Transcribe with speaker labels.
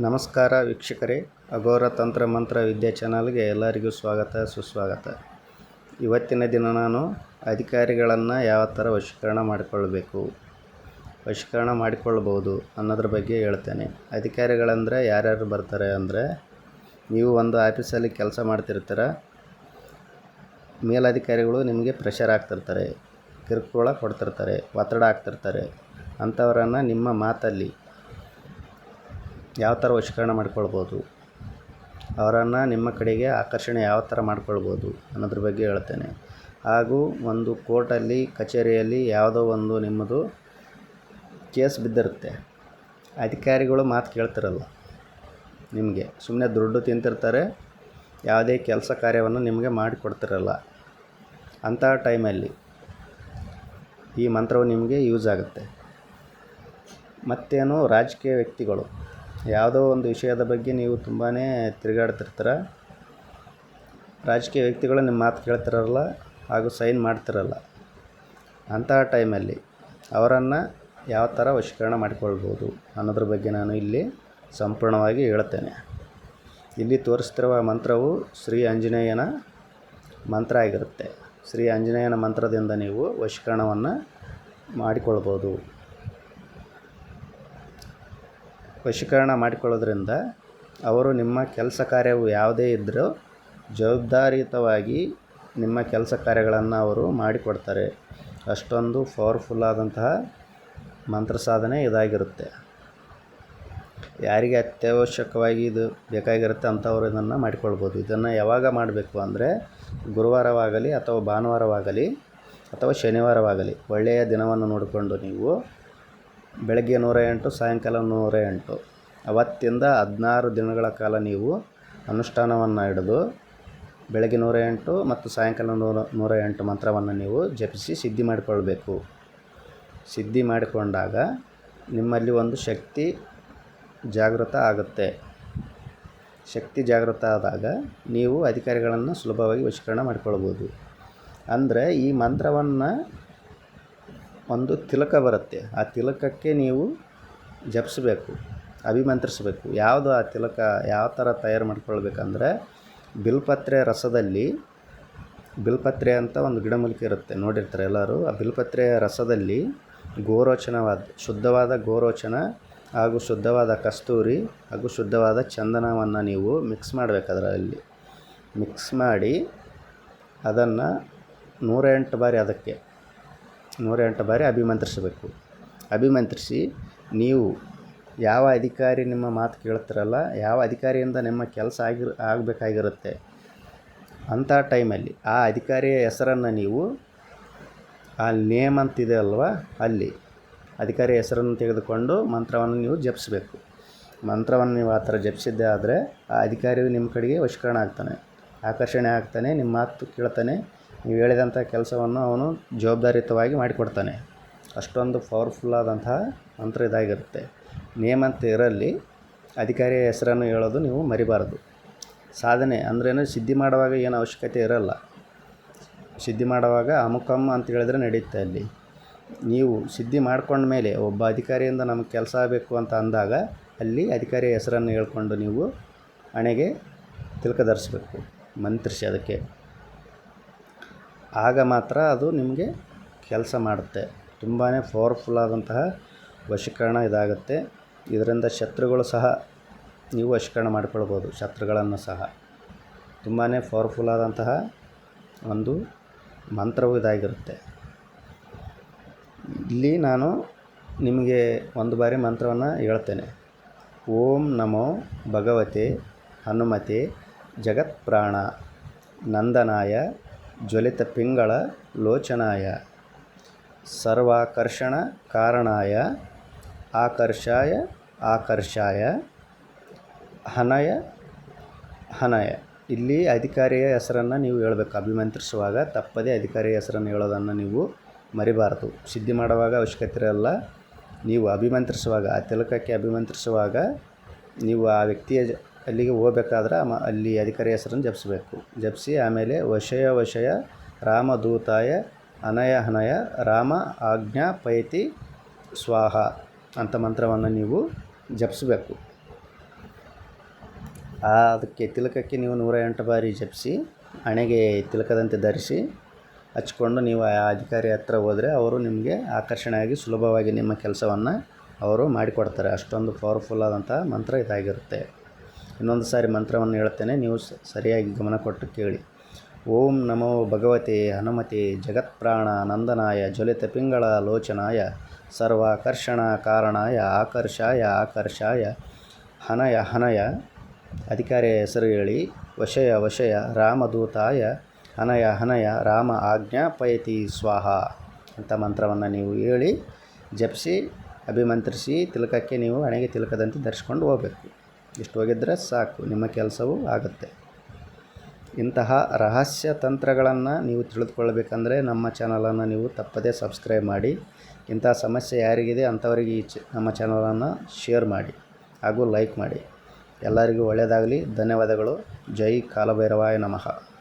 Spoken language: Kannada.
Speaker 1: ನಮಸ್ಕಾರ ವೀಕ್ಷಕರೇ. ಅಘೋರ ತಂತ್ರ ಮಂತ್ರ ವಿದ್ಯಾ ಚಾನಲ್ಗೆ ಎಲ್ಲರಿಗೂ ಸ್ವಾಗತ, ಸುಸ್ವಾಗತ. ಇವತ್ತಿನ ದಿನ ನಾನು ಅಧಿಕಾರಿಗಳನ್ನು ಯಾವ ಥರ ವಶೀಕರಣ ಮಾಡಿಕೊಳ್ಬೇಕು, ವಶೀಕರಣ ಮಾಡಿಕೊಳ್ಬೋದು ಅನ್ನೋದ್ರ ಬಗ್ಗೆ ಹೇಳ್ತೇನೆ. ಅಧಿಕಾರಿಗಳಂದರೆ ಯಾರ್ಯಾರು ಬರ್ತಾರೆ ಅಂದರೆ, ನೀವು ಒಂದು ಆಫೀಸಲ್ಲಿ ಕೆಲಸ ಮಾಡ್ತಿರ್ತೀರ, ಮೇಲಧಿಕಾರಿಗಳು ನಿಮಗೆ ಪ್ರೆಷರ್ ಆಗ್ತಿರ್ತಾರೆ ಕಿರುಕುಳ ಕೊಡ್ತಿರ್ತಾರೆ, ಒತ್ತಡ ಆಗ್ತಿರ್ತಾರೆ ಅಂಥವರನ್ನು ನಿಮ್ಮ ಮಾತಲ್ಲಿ ಯಾವ ಥರ ವಶೀಕರಣ ಮಾಡ್ಕೊಳ್ಬೋದು? ಅವರನ್ನು ನಿಮ್ಮ ಕಡೆಗೆ ಆಕರ್ಷಣೆ ಯಾವ ಥರ ಮಾಡ್ಕೊಳ್ಬೋದು ಅನ್ನೋದ್ರ ಬಗ್ಗೆ ಹೇಳ್ತೇನೆ. ಹಾಗೂ ಒಂದು ಕೋರ್ಟಲ್ಲಿ, ಕಚೇರಿಯಲ್ಲಿ ಯಾವುದೋ ಒಂದು ನಿಮ್ಮದು ಕೇಸ್ ಬಿದ್ದಿರುತ್ತೆ. ಅಧಿಕಾರಿಗಳು ಮಾತು ಕೇಳ್ತಿರಲ್ಲ ನಿಮಗೆ. ಸುಮ್ಮನೆ ದುಡ್ಡು ತಿಂತಿರ್ತಾರೆ, ಯಾವುದೇ ಕೆಲಸ ಕಾರ್ಯವನ್ನು ನಿಮಗೆ ಮಾಡಿಕೊಡ್ತಿರಲ್ಲ. ಅಂತಹ ಟೈಮಲ್ಲಿ ಈ ಮಂತ್ರವು ನಿಮಗೆ ಯೂಸ್ ಆಗುತ್ತೆ. ಮತ್ತೇನು ರಾಜಕೀಯ ವ್ಯಕ್ತಿಗಳು? ಯಾವುದೋ ಒಂದು ವಿಷಯದ ಬಗ್ಗೆ ನೀವು ತುಂಬಾ ತಿರುಗಾಡ್ತಿರ್ತೀರ. ರಾಜಕೀಯ ವ್ಯಕ್ತಿಗಳು ನಿಮ್ಮ ಮಾತು ಕೇಳ್ತಿರಲ್ಲ ಹಾಗೂ ಸೈನ್ ಮಾಡ್ತಿರಲ್ಲ. ಅಂತಹ ಟೈಮಲ್ಲಿ ಅವರನ್ನು ಯಾವ ಥರ ವಶೀಕರಣ ಮಾಡಿಕೊಳ್ಬೋದು ಅನ್ನೋದ್ರ ಬಗ್ಗೆ ನಾನು ಇಲ್ಲಿ ಸಂಪೂರ್ಣವಾಗಿ ಹೇಳ್ತೇನೆ ಇಲ್ಲಿ ತೋರಿಸ್ತಿರುವ ಮಂತ್ರವು ಶ್ರೀ ಆಂಜನೇಯನ ಮಂತ್ರ ಆಗಿರುತ್ತೆ. ಶ್ರೀ ಆಂಜನೇಯನ ಮಂತ್ರದಿಂದ ನೀವು ವಶೀಕರಣವನ್ನು ಮಾಡಿಕೊಳ್ಬೋದು ವಶೀಕರಣ ಮಾಡಿಕೊಳ್ಳೋದ್ರಿಂದ ಅವರು ನಿಮ್ಮ ಕೆಲಸ ಕಾರ್ಯವು ಯಾವುದೇ ಇದ್ದರೂ ಜವಾಬ್ದಾರಿಯುತವಾಗಿ ನಿಮ್ಮ ಕೆಲಸ ಕಾರ್ಯಗಳನ್ನು ಅವರು ಮಾಡಿಕೊಡ್ತಾರೆ. ಅಷ್ಟೊಂದು ಪವರ್ಫುಲ್ ಆದಂತಹ ಮಂತ್ರ ಸಾಧನೆ ಇದಾಗಿರುತ್ತೆ. ಯಾರಿಗೆ ಅತ್ಯವಶ್ಯಕವಾಗಿ ಇದು ಬೇಕಾಗಿರುತ್ತೆ ಅಂಥವ್ರು ಇದನ್ನು ಮಾಡಿಕೊಳ್ಬೋದು. ಇದನ್ನು ಯಾವಾಗ ಮಾಡಬೇಕು ಅಂದರೆ ಗುರುವಾರವಾಗಲಿ ಅಥವಾ ಭಾನುವಾರವಾಗಲಿ ಅಥವಾ ಶನಿವಾರವಾಗಲಿ ಒಳ್ಳೆಯ ದಿನವನ್ನು ನೋಡಿಕೊಂಡು ನೀವು ಬೆಳಗ್ಗೆ ನೂರ ಎಂಟು, ಸಾಯಂಕಾಲ ನೂರ ಎಂಟು. ಅವತ್ತಿಂದ ಹದಿನಾರು ದಿನಗಳ ಕಾಲ ನೀವು ಅನುಷ್ಠಾನವನ್ನು ಹಿಡಿದು ಬೆಳಗ್ಗೆ ನೂರ ಎಂಟು ಮತ್ತು ಸಾಯಂಕಾಲ ನೂರ ನೂರ ಎಂಟು ಮಂತ್ರವನ್ನು ನೀವು ಜಪಿಸಿ ಸಿದ್ಧಿ ಮಾಡಿಕೊಳ್ಬೇಕು ಸಿದ್ಧಿ ಮಾಡಿಕೊಂಡಾಗ ನಿಮ್ಮಲ್ಲಿ ಒಂದು ಶಕ್ತಿ ಜಾಗೃತ ಆಗುತ್ತೆ. ಶಕ್ತಿ ಜಾಗೃತ ಆದಾಗ ನೀವು ಅಧಿಕಾರಿಗಳನ್ನು ಸುಲಭವಾಗಿ ವಶೀಕರಣ ಮಾಡಿಕೊಳ್ಬೋದು. ಅಂದರೆ ಈ ಮಂತ್ರವನ್ನು ಒಂದು ತಿಲಕ ಬರುತ್ತೆ. ಆ ತಿಲಕಕ್ಕೆ ನೀವು ಜಪಿಸ್ಬೇಕು, ಅಭಿಮಂತ್ರಿಸಬೇಕು. ಯಾವುದು ಆ ತಿಲಕ ಯಾವ ಥರ ತಯಾರು ಮಾಡ್ಕೊಳ್ಬೇಕಂದ್ರೆ ಬಿಲ್ಪತ್ರೆ ರಸದಲ್ಲಿ, ಬಿಲ್ಪತ್ರೆ ಅಂತ ಒಂದು ಗಿಡಮೂಲಿಕೆ ಇರುತ್ತೆ, ನೋಡಿರ್ತಾರೆ ಎಲ್ಲರೂ? ಆ ಬಿಲ್ಪತ್ರೆಯ ರಸದಲ್ಲಿ ಗೋರೋಚನವಾದ, ಶುದ್ಧವಾದ ಗೋರೋಚನ ಹಾಗೂ ಶುದ್ಧವಾದ ಕಸ್ತೂರಿ ಹಾಗೂ ಶುದ್ಧವಾದ ಚಂದನವನ್ನು ನೀವು ಮಿಕ್ಸ್ ಮಾಡಬೇಕು ಅದರಲ್ಲಿ. ಮಿಕ್ಸ್ ಮಾಡಿ ಅದನ್ನು ನೂರ ಎಂಟು ಬಾರಿ ಅದಕ್ಕೆ ನೂರ ಎಂಟು ಬಾರಿ ಅಭಿಮಂತ್ರಿಸಬೇಕು. ಅಭಿಮಂತ್ರಿಸಿ ನೀವು ಯಾವ ಅಧಿಕಾರಿ ನಿಮ್ಮ ಮಾತು ಕೇಳ್ತಿರಲ್ಲ, ಯಾವ ಅಧಿಕಾರಿಯಿಂದ ನಿಮ್ಮ ಕೆಲಸ ಆಗಿರ್, ಆಗಬೇಕಾಗಿರುತ್ತೆ. ಅಂಥ ಟೈಮಲ್ಲಿ ಆ ಅಧಿಕಾರಿಯ ಹೆಸರನ್ನು ನೀವು ಆ ನೇಮ್ ಅಂತಿದೆ ಅಲ್ವಾ, ಅಲ್ಲಿ ಅಧಿಕಾರಿ ಹೆಸರನ್ನು ತೆಗೆದುಕೊಂಡು ಮಂತ್ರವನ್ನು ನೀವು ಜಪಿಸಬೇಕು. ಮಂತ್ರವನ್ನು ನೀವು ಆ ಥರ ಜಪಿಸಿದ್ದೇ ಆದರೆ ಆ ಅಧಿಕಾರಿಯು ನಿಮ್ಮ ಕಡೆಗೆ ವಶೀಕರಣ ಆಗ್ತಾನೆ. ಆಕರ್ಷಣೆ ಆಗ್ತಾನೆ, ನಿಮ್ಮ ಮಾತು ಕೇಳ್ತಾನೆ ನೀವು ಹೇಳಿದಂಥ ಕೆಲಸವನ್ನು ಅವನು ಜವಾಬ್ದಾರಿಯುತವಾಗಿ ಮಾಡಿಕೊಡ್ತಾನೆ. ಅಷ್ಟೊಂದು ಪವರ್ಫುಲ್ ಆದಂತಹ ಮಂತ್ರ ಇದಾಗಿರುತ್ತೆ. ನೇಮ್ ಅಂತ ಇರಲಿ, ಅಧಿಕಾರಿಯ ಹೆಸರನ್ನು ಹೇಳೋದು ನೀವು ಮರಿಬಾರದು. ಸಾಧನೆ ಅಂದ್ರೇನು, ಸಿದ್ಧಿ ಮಾಡುವಾಗ ಏನು ಅವಶ್ಯಕತೆ ಇರಲ್ಲ. ಸಿದ್ಧಿ ಮಾಡುವಾಗ ಅಮುಕಮ್ಮ ಅಂತ ಹೇಳಿದ್ರೆ ನಡೆಯುತ್ತೆ ಅಲ್ಲಿ. ನೀವು ಸಿದ್ಧಿ ಮಾಡ್ಕೊಂಡ ಮೇಲೆ ಒಬ್ಬ ಅಧಿಕಾರಿಯಿಂದ ನಮಗೆ ಕೆಲಸ ಆಗಬೇಕು ಅಂತ ಅಂದಾಗ ಅಲ್ಲಿ ಅಧಿಕಾರಿಯ ಹೆಸರನ್ನು ಹೇಳ್ಕೊಂಡು ನೀವು ಹಣೆಗೆ ತಿಲಕ ಧರಿಸ್ಬೇಕು. ಮಂತ್ರಿಸಿ ಅದಕ್ಕೆ. ಆಗ ಮಾತ್ರ ಅದು ನಿಮಗೆ ಕೆಲಸ ಮಾಡುತ್ತೆ. ತುಂಬಾ ಪವರ್ಫುಲ್ ಆದಂತಹ ವಶೀಕರಣ ಇದಾಗುತ್ತೆ. ಇದರಿಂದ ಶತ್ರುಗಳು ಸಹ ನೀವು ವಶೀಕರಣ ಮಾಡಿಕೊಳ್ಬೋದು, ಶತ್ರುಗಳನ್ನು ಸಹ. ತುಂಬಾ ಪವರ್ಫುಲ್ ಆದಂತಹ ಒಂದು ಮಂತ್ರವು ಇದಾಗಿರುತ್ತೆ. ಇಲ್ಲಿ ನಾನು ನಿಮಗೆ ಒಂದು ಬಾರಿ ಮಂತ್ರವನ್ನು ಹೇಳ್ತೇನೆ. ಓಂ ನಮೋ ಭಗವತೆ ಹನುಮತೆ ಜಗತ್ಪ್ರಾಣ ನಂದನಾಯ ಜ್ವಲಿತ ಪಿಂಗಳ ಲೋಚನಾಯ. ಸರ್ವಾಕರ್ಷಣ ಕಾರಣಾಯ. ಆಕರ್ಷಾಯ ಆಕರ್ಷಾಯ. ಹನಯ ಹನಯ. ಇಲ್ಲಿ ಅಧಿಕಾರಿಯ ಹೆಸರನ್ನು ನೀವು ಹೇಳಬೇಕು. ಅಭಿಮಂತ್ರಿಸುವಾಗ ತಪ್ಪದೇ ಅಧಿಕಾರಿಯ ಹೆಸರನ್ನು ಹೇಳೋದನ್ನು ನೀವು ಮರಿಬಾರದು. ಸಿದ್ಧಿ ಮಾಡುವಾಗ ಅವಶ್ಯಕತೆ ಇರಲ್ಲ. ನೀವು ಅಭಿಮಂತ್ರಿಸುವಾಗ, ಆ ತಿಲಕಕ್ಕೆ ಅಭಿಮಂತ್ರಿಸುವಾಗ ನೀವು ಆ ವ್ಯಕ್ತಿಯ ಅಲ್ಲಿಗೆ ಹೋಗ್ಬೇಕಾದ್ರೆ ಅಲ್ಲಿ ಅಧಿಕಾರಿ ಹೆಸರನ್ನು ಜಪಿಸಬೇಕು. ಜಪಿಸಿ ಆಮೇಲೆ ವಶಯ ವಶಯ ರಾಮದೂತಾಯ ಅನಯ ಹನಯ ರಾಮ ಆಜ್ಞಾ ಪೈತಿ ಸ್ವಾಹ ಅಂತ ಮಂತ್ರವನ್ನು ನೀವು ಜಪಿಸ್ಬೇಕು. ಅದಕ್ಕೆ ತಿಲಕಕ್ಕೆ ನೀವು ನೂರ ಎಂಟು ಬಾರಿ ಜಪಿಸಿ, ಹಣೆಗೆ ತಿಲಕದಂತೆ ಧರಿಸಿ, ಹಚ್ಕೊಂಡು ನೀವು ಆ ಅಧಿಕಾರಿ ಹತ್ರ ಹೋದರೆ ಅವರು ನಿಮಗೆ ಆಕರ್ಷಣೆಯಾಗಿ ಸುಲಭವಾಗಿ ನಿಮ್ಮ ಕೆಲಸವನ್ನು ಅವರು ಮಾಡಿಕೊಡ್ತಾರೆ. ಅಷ್ಟೊಂದು ಪವರ್ಫುಲ್ ಆದಂಥ ಮಂತ್ರ ಇದಾಗಿರುತ್ತೆ. ಇನ್ನೊಂದು ಸಾರಿ ಮಂತ್ರವನ್ನು ಹೇಳ್ತೇನೆ ನೀವು ಸರಿಯಾಗಿ ಗಮನ ಕೊಟ್ಟು ಕೇಳಿ. ಓಂ ನಮೋ ಭಗವತೆ ಹನುಮತೆ ಜಗತ್ಪ್ರಾಣ ನಂದನಾಯ ಜ್ವಲಿತ ಪಿಂಗಳ ಲೋಚನಾಯ ಸರ್ವಾಕರ್ಷಣ ಕಾರಣಾಯ ಆಕರ್ಷಾಯ ಆಕರ್ಷಾಯ ಹನಯ ಹನಯ. ಅಧಿಕಾರಿಯ ಹೆಸರು ಹೇಳಿ. ವಶಯ ವಶಯ ರಾಮದೂತಾಯ ಹನಯ ಹನಯ ರಾಮ ಆಜ್ಞಾಪಯತಿ ಸ್ವಾಹ ಅಂತ ಮಂತ್ರವನ್ನು ನೀವು ಹೇಳಿ, ಜಪಿಸಿ, ಅಭಿಮಂತ್ರಿಸಿ, ತಿಲಕಕ್ಕೆ ನೀವು ಹಣೆಗೆ ತಿಲಕದಂತೆ ಧರಿಸ್ಕೊಂಡು ಹೋಗಬೇಕು. ಇಷ್ಟು ಹೋಗಿದ್ರೆ ಸಾಕು, ನಿಮ್ಮ ಕೆಲಸವೂ ಆಗುತ್ತೆ. ಇಂತಹ ರಹಸ್ಯ ತಂತ್ರಗಳನ್ನು ನೀವು ತಿಳಿದುಕೊಳ್ಳಬೇಕಂದ್ರೆ ನಮ್ಮ ಚಾನಲನ್ನು ನೀವು ತಪ್ಪದೇ ಸಬ್ಸ್ಕ್ರೈಬ್ ಮಾಡಿ, ಇಂಥ ಸಮಸ್ಯೆ ಯಾರಿಗಿದೆ ಅಂಥವರಿಗೆ ಈ ಚ, ನಮ್ಮ ಚಾನಲನ್ನು ಶೇರ್ ಮಾಡಿ ಹಾಗೂ ಲೈಕ್ ಮಾಡಿ. ಎಲ್ಲರಿಗೂ ಒಳ್ಳೆಯದಾಗಲಿ. ಧನ್ಯವಾದಗಳು. ಜೈ ಕಾಲಭೈರವಾಯ ನಮಃ.